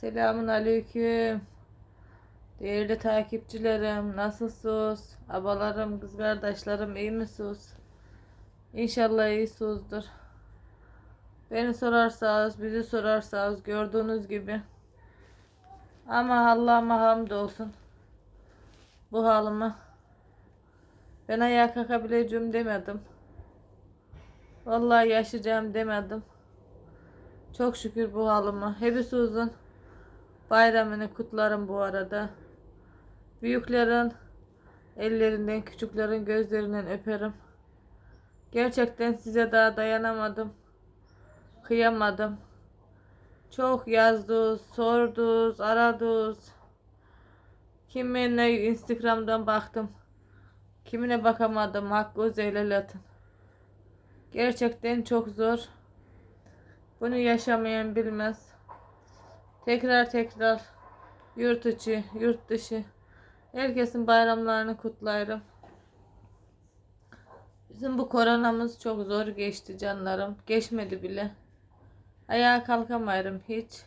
Selamun aleyküm. Değerli takipçilerim, nasılsınız? Abalarım, kız kardeşlerim, iyi misiniz? İnşallah iyisinizdir. Beni sorarsanız, bizi sorarsanız gördüğünüz gibi. Ama Allah'ıma hamdolsun. Bu halime. Ben ayağa kalkabileceğim demedim. Vallahi yaşayacağım demedim. Çok şükür bu halıma. Hepsi uzun. Bayramını kutlarım bu arada. Büyüklerin ellerinden, küçüklerin gözlerinden öperim. Gerçekten size daha dayanamadım. Kıyamadım. Çok yazdınız, sordunuz, aradınız. Kimine Instagram'dan baktım. Kimine bakamadım. Hakkı özel atın. Gerçekten çok zor. Bunu yaşamayan bilmez. Tekrar tekrar yurt içi, yurt dışı herkesin bayramlarını kutlarım. Bizim bu koronamız çok zor geçti canlarım. Geçmedi bile. Ayağa kalkamayırım hiç.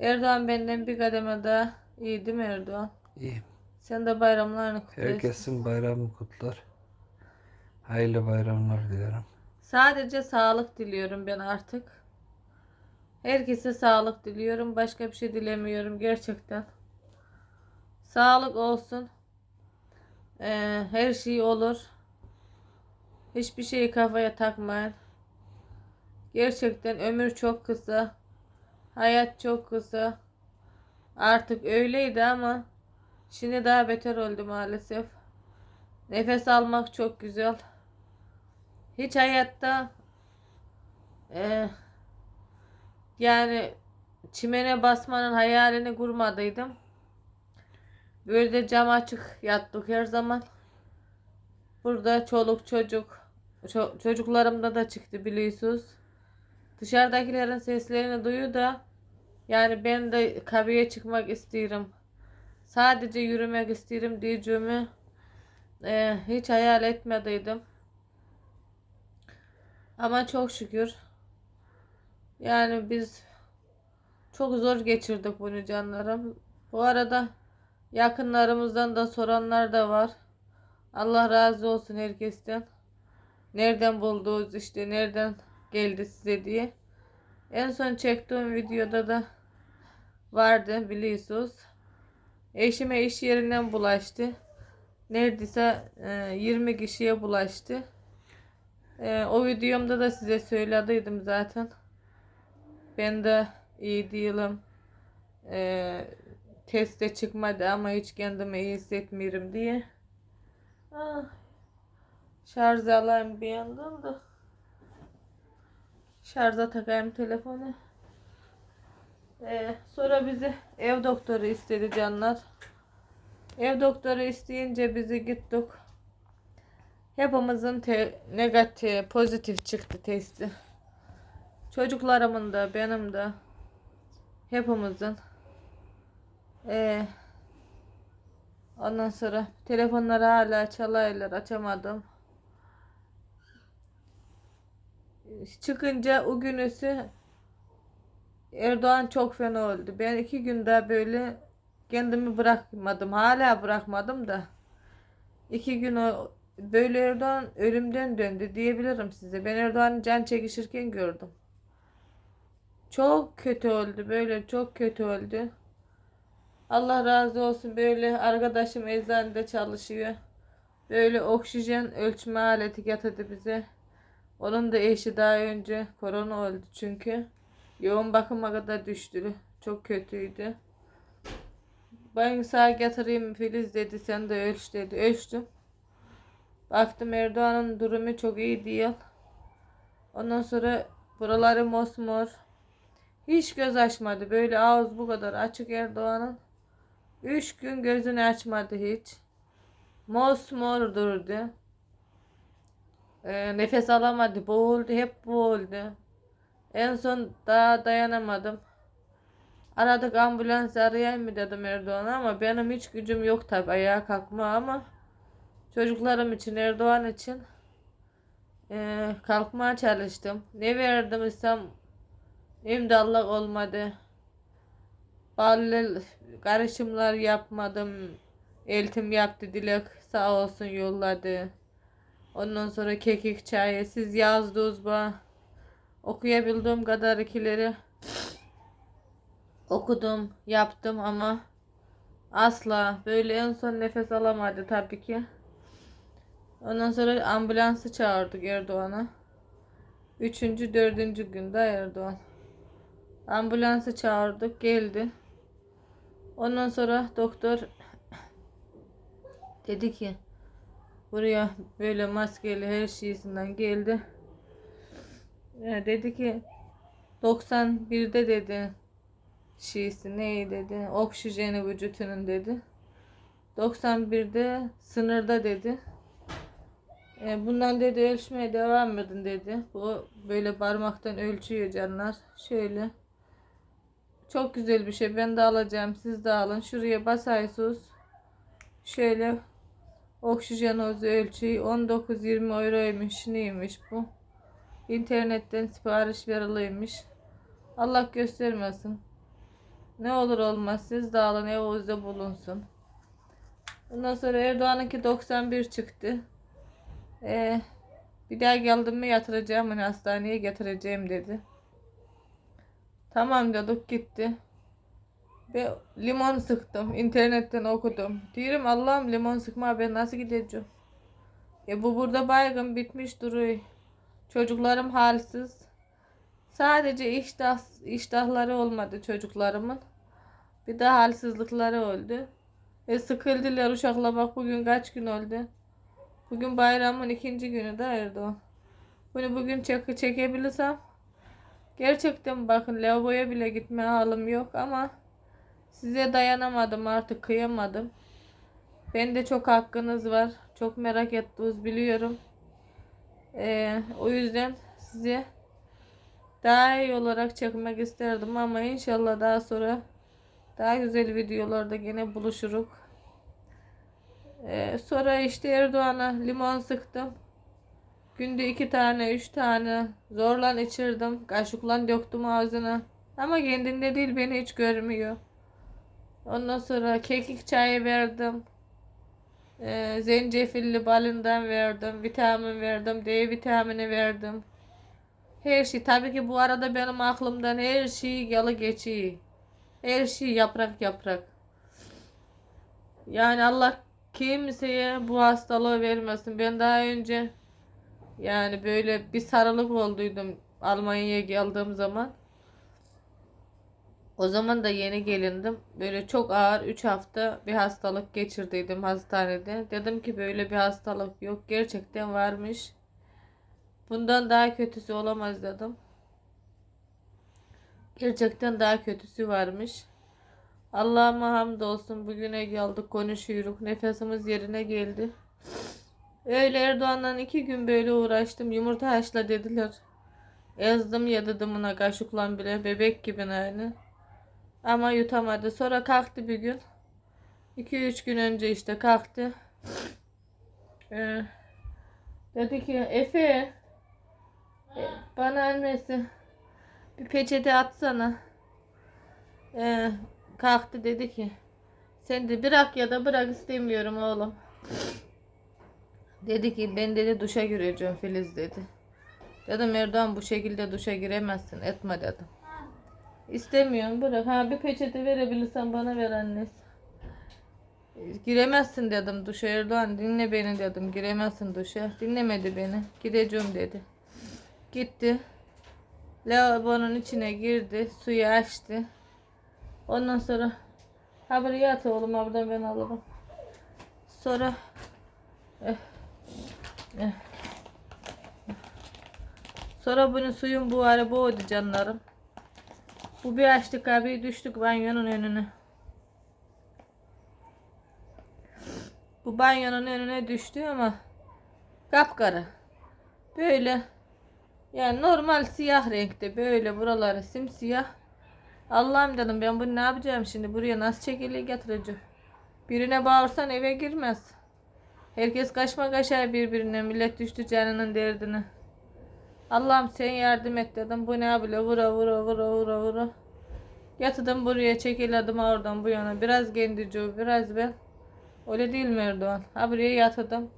Erdoğan benden bir kademe daha iyi değil mi Erdoğan? İyi. Sen de bayramlarını kutluyorsun. Herkesin bayramı kutlar. Hayırlı bayramlar dilerim. Sadece sağlık diliyorum ben artık. Herkese sağlık diliyorum. Başka bir şey dilemiyorum gerçekten. Sağlık olsun. Ee, her şey olur. Hiçbir şeyi kafaya takmayın. Gerçekten ömür çok kısa. Hayat çok kısa. Artık öyleydi ama şimdi daha beter oldu maalesef. Nefes almak çok güzel. Hiç hayatta e, yani çimene basmanın hayalini kurmadıydım. Böyle de cam açık yattık her zaman. Burada çoluk çocuk ço- çocuklarımda da çıktı biliyorsunuz. Dışarıdakilerin seslerini duyuyor da yani ben de kabiye çıkmak istiyorum. Sadece yürümek istiyorum diyeceğimi e, hiç hayal etmediydim. Ama çok şükür. Yani biz çok zor geçirdik bunu canlarım. Bu arada yakınlarımızdan da soranlar da var. Allah razı olsun herkesten. Nereden buldunuz işte nereden geldi size diye. En son çektiğim videoda da vardı biliyorsunuz. Eşime iş yerinden bulaştı. Neredeyse e, 20 kişiye bulaştı. E, o videomda da size söylediydim zaten. Ben de iyi değilim. E, teste çıkmadı ama hiç kendimi iyi hissetmiyorum diye. Ah, şarj alayım bir yandan da. Şarja takayım telefonu. E, sonra bizi ev doktoru istedi canlar. Ev doktoru isteyince bizi gittik. Hepimizin negatif, pozitif çıktı testi. Çocuklarımın da benim de hepimizin. Ee, ondan sonra telefonları hala çalaylar açamadım. Çıkınca o günüsü Erdoğan çok fena oldu. Ben iki günde böyle kendimi bırakmadım. Hala bırakmadım da. İki gün o böyle Erdoğan ölümden döndü diyebilirim size. Ben Erdoğan'ı can çekişirken gördüm. Çok kötü oldu. Böyle çok kötü oldu. Allah razı olsun. Böyle arkadaşım eczanede çalışıyor. Böyle oksijen ölçme aleti getirdi bize. Onun da eşi daha önce korona oldu çünkü. Yoğun bakıma kadar düştü. Çok kötüydü. Ben sağ getireyim Filiz dedi. Sen de ölç dedi. Ölçtüm. Baktım Erdoğan'ın durumu çok iyi değil. Ondan sonra buraları mosmor. Hiç göz açmadı. Böyle ağız bu kadar açık Erdoğan'ın. Üç gün gözünü açmadı hiç. Mosmor durdu. Ee, nefes alamadı. Boğuldu. Hep boğuldu. En son daha dayanamadım. Aradık ambulans arayayım mı dedim Erdoğan'a ama benim hiç gücüm yok tabi ayağa kalkma ama çocuklarım için Erdoğan için eee, kalkmaya çalıştım. Ne verdim istem imdallah olmadı. Bazı karışımlar yapmadım. Eltim yaptı Dilek sağ olsun yolladı. Ondan sonra kekik çayı siz yazdınız bana. Okuyabildiğim kadar ikileri okudum, yaptım ama asla böyle en son nefes alamadı tabii ki. Ondan sonra ambulansı çağırdık Erdoğan'a. Üçüncü, dördüncü günde Erdoğan. Ambulansı çağırdık, geldi. Ondan sonra doktor dedi ki buraya böyle maskeli her şeysinden geldi. Ya dedi ki 91'de dedi şeysi neyi dedi oksijeni vücutunun dedi. 91'de sınırda dedi. E, bundan dedi ölçmeye devam edin dedi. Bu böyle parmaktan ölçüyor canlar. Şöyle. Çok güzel bir şey. Ben de alacağım. Siz de alın. Şuraya basıyorsunuz. Şöyle oksijen ozu ölçüyü 19-20 euroymuş. Neymiş bu? İnternetten sipariş veriliymiş. Allah göstermesin. Ne olur olmaz siz de alın evinizde bulunsun. Ondan sonra Erdoğan'ınki 91 çıktı. Ee, bir daha geldim mi yatıracağım hani hastaneye getireceğim dedi. Tamam dedik gitti. Ve limon sıktım. internetten okudum. Diyorum Allah'ım limon sıkma ben nasıl gideceğim? E bu burada baygın bitmiş duruyor. Çocuklarım halsiz. Sadece iştah, iştahları olmadı çocuklarımın. Bir de halsizlikleri oldu. E sıkıldılar uşakla bak bugün kaç gün oldu. Bugün bayramın ikinci günü de Erdoğan. Bunu bugün çek çekebilirsem gerçekten bakın lavaboya bile gitme halim yok ama size dayanamadım artık kıyamadım. Ben de çok hakkınız var. Çok merak ettiniz biliyorum. Ee, o yüzden size daha iyi olarak çekmek isterdim ama inşallah daha sonra daha güzel videolarda yine buluşuruk. Ee, sonra işte Erdoğan'a limon sıktım. Günde iki tane, üç tane zorla içirdim. Kaşıkla döktüm ağzına. Ama kendinde değil beni hiç görmüyor. Ondan sonra kekik çayı verdim. Ee, zencefilli balından verdim. Vitamin verdim. D vitamini verdim. Her şey. Tabii ki bu arada benim aklımdan her şey yalı geçiyor. Her şey yaprak yaprak. Yani Allah kimseye bu hastalığı vermesin. Ben daha önce yani böyle bir sarılık olduydum Almanya'ya geldiğim zaman. O zaman da yeni gelindim. Böyle çok ağır 3 hafta bir hastalık geçirdiydim hastanede. Dedim ki böyle bir hastalık yok. Gerçekten varmış. Bundan daha kötüsü olamaz dedim. Gerçekten daha kötüsü varmış. Allah'ıma hamdolsun bugüne geldik konuşuyoruz. Nefesimiz yerine geldi. Öyle Erdoğan'la iki gün böyle uğraştım. Yumurta haşla dediler. Ezdim yedim ona kaşıkla bile bebek gibi yani. Ama yutamadı. Sonra kalktı bir gün. 2-3 gün önce işte kalktı. Ee, dedi ki Efe e, bana annesi bir peçete atsana. Ee, kalktı dedi ki sen de bırak ya da bırak istemiyorum oğlum. Dedi ki ben dedi duşa gireceğim Filiz dedi. Dedim Erdoğan bu şekilde duşa giremezsin etme dedim. İstemiyorum bırak. Ha bir peçete verebilirsen bana ver annesi. Giremezsin dedim duşa Erdoğan dinle beni dedim. Giremezsin duşa. Dinlemedi beni. Gideceğim dedi. Gitti. Lavabonun içine girdi. Suyu açtı. Ondan sonra ha buraya at oğlum buradan ben alırım. Sonra eh. Sonra bunun suyun buharı boğdu canlarım. Bu bir açtık abi düştük banyonun önüne. Bu banyonun önüne düştü ama kapkara. Böyle yani normal siyah renkte böyle buraları simsiyah. Allah'ım dedim ben bunu ne yapacağım şimdi buraya nasıl çekili getireceğim. Birine bağırsan eve girmez. Herkes kaçma kaçar birbirine millet düştü canının derdine. Allah'ım sen yardım et dedim. Bu ne böyle vura vura vura vura vura. Yatırdım buraya çekiledim oradan bu yana. Biraz kendici biraz ben. Öyle değil mi Erdoğan? Ha buraya yatırdım.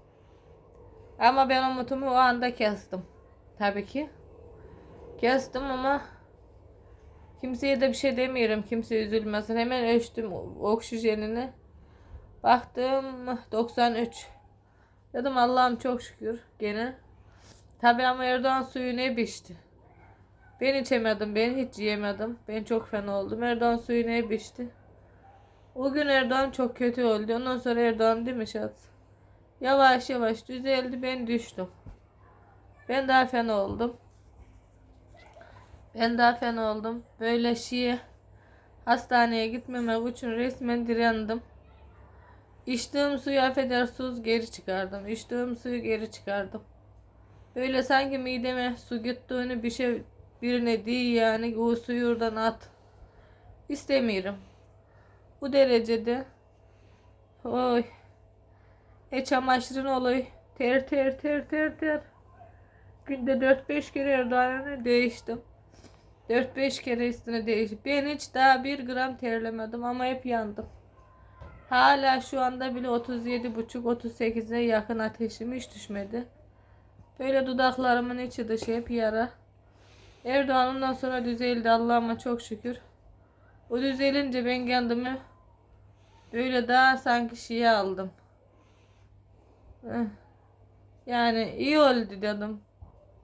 Ama ben umutumu o anda kestim. Tabii ki. Kestim ama kimseye de bir şey demiyorum. Kimse üzülmesin. Hemen ölçtüm oksijenini. Baktım 93. Dedim Allah'ım çok şükür gene. Tabii ama Erdoğan suyu ne biçti. Ben içemedim, ben hiç yiyemedim. Ben çok fena oldum. Erdoğan suyu ne biçti. O gün Erdoğan çok kötü oldu. Ondan sonra Erdoğan değil mi Şat? Yavaş yavaş düzeldi, ben düştüm. Ben daha fena oldum. Ben daha fena oldum. Böyle şiye hastaneye gitmemek için resmen direndim. İçtiğim suyu affedersiniz geri çıkardım. İçtiğim suyu geri çıkardım. Böyle sanki mideme su gittiğini bir şey birine değil yani o suyu oradan at. İstemiyorum. Bu derecede. Oy. E çamaşırın oluyor. Ter ter ter ter ter. Günde 4-5 kere Erdoğan'ı değiştim. 4-5 kere üstüne değiştim. Ben hiç daha bir gram terlemedim ama hep yandım. Hala şu anda bile 37,5-38'e yakın ateşim hiç düşmedi. Böyle dudaklarımın içi dışı hep yara. Erdoğan ondan sonra düzeldi Allah'ıma çok şükür. O düzelince ben kendimi böyle daha sanki şeye aldım. Eh. Yani iyi oldu dedim.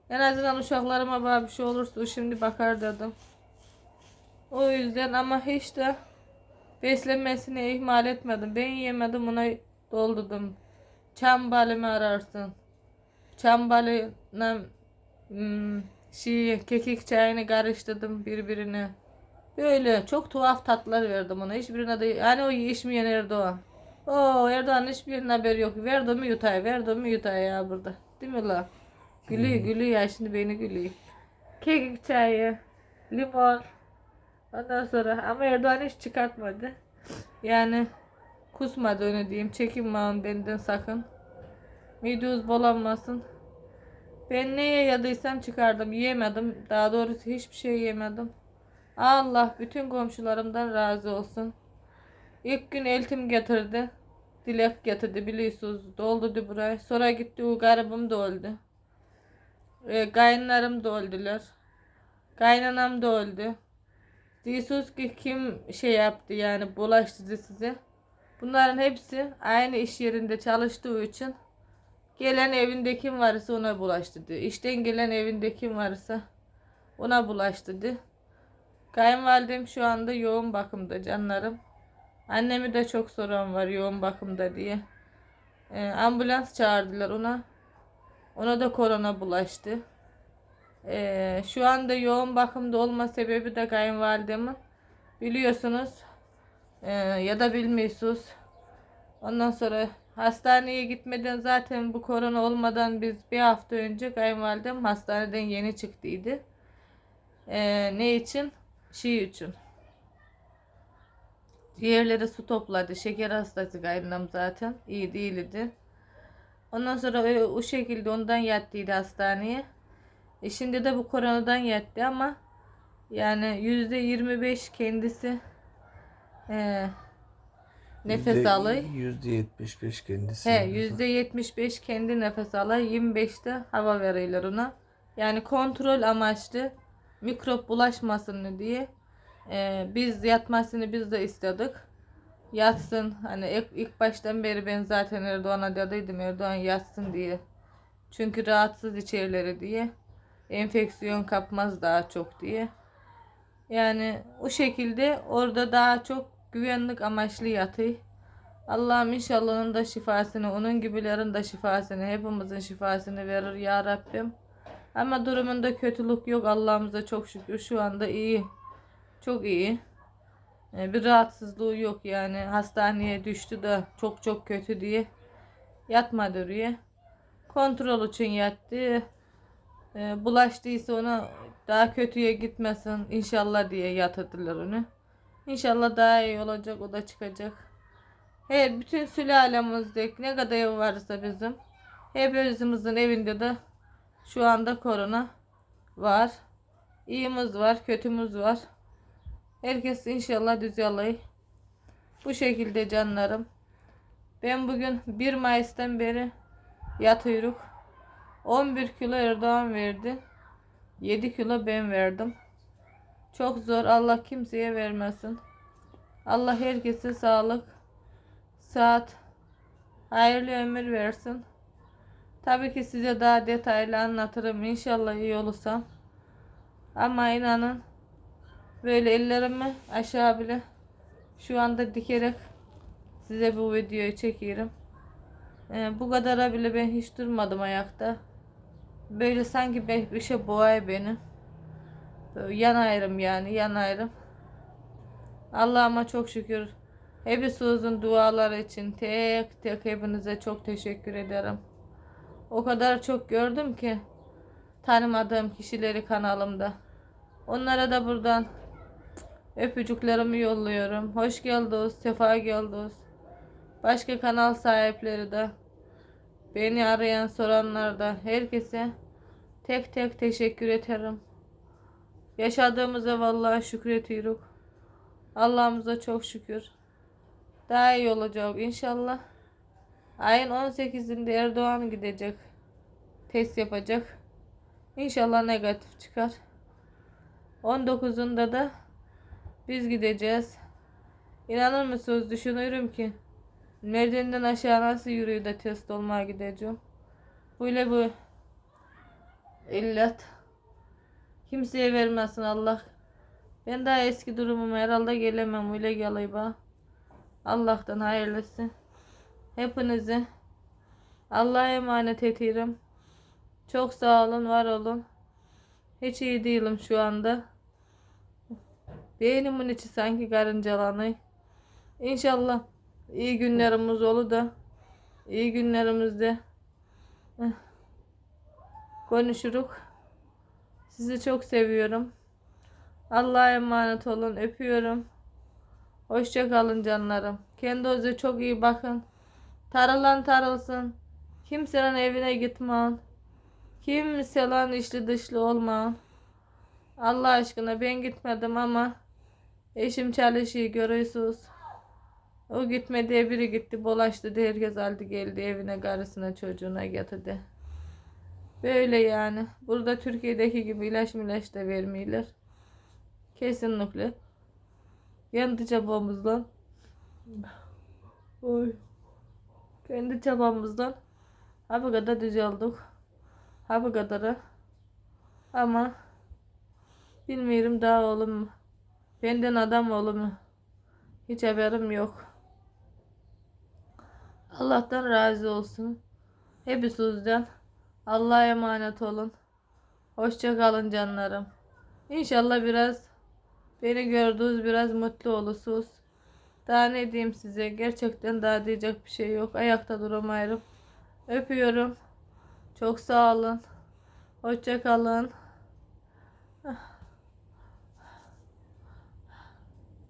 En azından uşaklarıma bir şey olursa şimdi bakar dedim. O yüzden ama hiç de beslenmesini ihmal etmedim. Ben yemedim ona doldurdum. Çam balımı ararsın. Çam balına hmm, şey, kekik çayını karıştırdım birbirine. Böyle çok tuhaf tatlar verdim ona. Hiçbirine de yani o içmeyen Erdoğan. O Erdoğan hiçbirine haberi yok. Verdi mi yutay, verdi mi yutay ya burada. Değil mi la? Gülüyor gülüyor ya şimdi beni gülüyor. Kekik çayı, limon. Ondan sonra ama Erdoğan hiç çıkartmadı. Yani kusmadı öyle diyeyim. Çekinmeyin benden sakın. Mideniz bulanmasın. Ben neye yadıysam çıkardım. Yiyemedim. Daha doğrusu hiçbir şey yemedim. Allah bütün komşularımdan razı olsun. İlk gün eltim getirdi. Dilek getirdi biliyorsunuz. Doldurdu burayı. Sonra gitti o garibim da öldü. E, kayınlarım da öldüler. Kaynanam da öldü. Diyorsunuz ki kim şey yaptı yani bulaştırdı size. Bunların hepsi aynı iş yerinde çalıştığı için gelen evinde kim varsa ona bulaştırdı. İşten gelen evinde kim varsa ona bulaştırdı. Kayınvalidem şu anda yoğun bakımda canlarım. Annemi de çok soran var yoğun bakımda diye. Ee, ambulans çağırdılar ona. Ona da korona bulaştı. Ee, şu anda yoğun bakımda olma sebebi de kayınvalidemin. Biliyorsunuz ee, ya da bilmiyorsunuz. Ondan sonra hastaneye gitmeden zaten bu korona olmadan biz bir hafta önce kayınvalidem hastaneden yeni çıktıydı. Ee, ne için? Şey için. Ciğerleri su topladı. Şeker hastası kaynanam zaten. İyi değildi. Ondan sonra o şekilde ondan yattıydı hastaneye. E şimdi de bu koronadan yattı ama yani yüzde 25 kendisi e, nefes Yüzde- alıyor. Yüzde yetmiş beş kendisi. He yüzde 75 kendi nefes alıyor. 25 de hava veriyorlar ona. Yani kontrol amaçlı mikrop bulaşmasın diye e, biz yatmasını biz de istedik. Yatsın. Hani ilk, ilk baştan beri ben zaten Erdoğan'a dediydim Erdoğan yatsın diye. Çünkü rahatsız içerileri diye. Enfeksiyon kapmaz daha çok diye. Yani o şekilde orada daha çok güvenlik amaçlı yatıyor. Allah'ım inşallah onun da şifasını, onun gibilerin de şifasını, hepimizin şifasını verir ya Rabbim. Ama durumunda kötülük yok Allah'ımıza çok şükür şu anda iyi. Çok iyi. Ee, Bir rahatsızlığı yok yani hastaneye düştü de çok çok kötü diye yatmadı oraya. Kontrol için yattı. Ee, Bulaştıysa ona daha kötüye gitmesin inşallah diye yatırdılar onu. İnşallah daha iyi olacak o da çıkacak. He, bütün sülalemizdeki ne kadar ev varsa bizim hepimizin evinde de şu anda korona var. İyimiz var, kötümüz var. Herkes inşallah düzelir. Bu şekilde canlarım. Ben bugün 1 Mayıs'tan beri yatıyorum. 11 kilo Erdoğan verdi. 7 kilo ben verdim. Çok zor. Allah kimseye vermesin. Allah herkese sağlık, saat, hayırlı ömür versin. Tabii ki size daha detaylı anlatırım inşallah iyi olursam. Ama inanın böyle ellerimi aşağı bile şu anda dikerek size bu videoyu çekiyorum. Ee, bu kadara bile ben hiç durmadım ayakta. Böyle sanki şey boğay beni. Böyle yan ayrım yani yan ayrım. Allah'ıma çok şükür. Hepsi uzun dualar için tek tek hepinize çok teşekkür ederim. O kadar çok gördüm ki tanımadığım kişileri kanalımda. Onlara da buradan öpücüklerimi yolluyorum. Hoş geldiniz, sefa geldiniz. Başka kanal sahipleri de beni arayan soranlar da herkese tek tek teşekkür ederim. Yaşadığımıza vallahi şükretiyoruz. Allah'ımıza çok şükür. Daha iyi olacak inşallah. Ayın 18'inde Erdoğan gidecek. Test yapacak. İnşallah negatif çıkar. 19'unda da biz gideceğiz. İnanır mısınız düşünüyorum ki merdivenden aşağı nasıl yürüyor da test olmaya gideceğim. Böyle bu illet kimseye vermesin Allah. Ben daha eski durumuma herhalde gelemem öyle galiba. Allah'tan hayırlısı. Hepinizi Allah'a emanet ediyorum. Çok sağ olun, var olun. Hiç iyi değilim şu anda. Beynimin içi sanki karıncalanıyor. İnşallah iyi günlerimiz olur da iyi günlerimizde konuşuruk. Sizi çok seviyorum. Allah'a emanet olun. Öpüyorum. Hoşça kalın canlarım. Kendinize çok iyi bakın. Tarılan tarılsın. Kimsenin evine gitmeyin. Kimsenin içli dışlı olmayın. Allah aşkına ben gitmedim ama eşim çalışıyor görüyorsunuz. O gitmedi biri gitti bulaştı herkes aldı geldi evine karısına çocuğuna getirdi. Böyle yani. Burada Türkiye'deki gibi ilaç milaç da vermiyorlar. Kesinlikle. Kendi çabamızla. Oy. Kendi çabamızdan. Ha bu kadar düzeldik. Ha bu kadarı. Ama bilmiyorum daha olur mu? Benden adam olur mu? Hiç haberim yok. Allah'tan razı olsun. Hepinizden. Allah'a emanet olun. Hoşça kalın canlarım. İnşallah biraz beni gördünüz biraz mutlu olursunuz. Daha ne diyeyim size gerçekten daha diyecek bir şey yok. Ayakta duramayırım. Öpüyorum. Çok sağ olun. Hoşça kalın.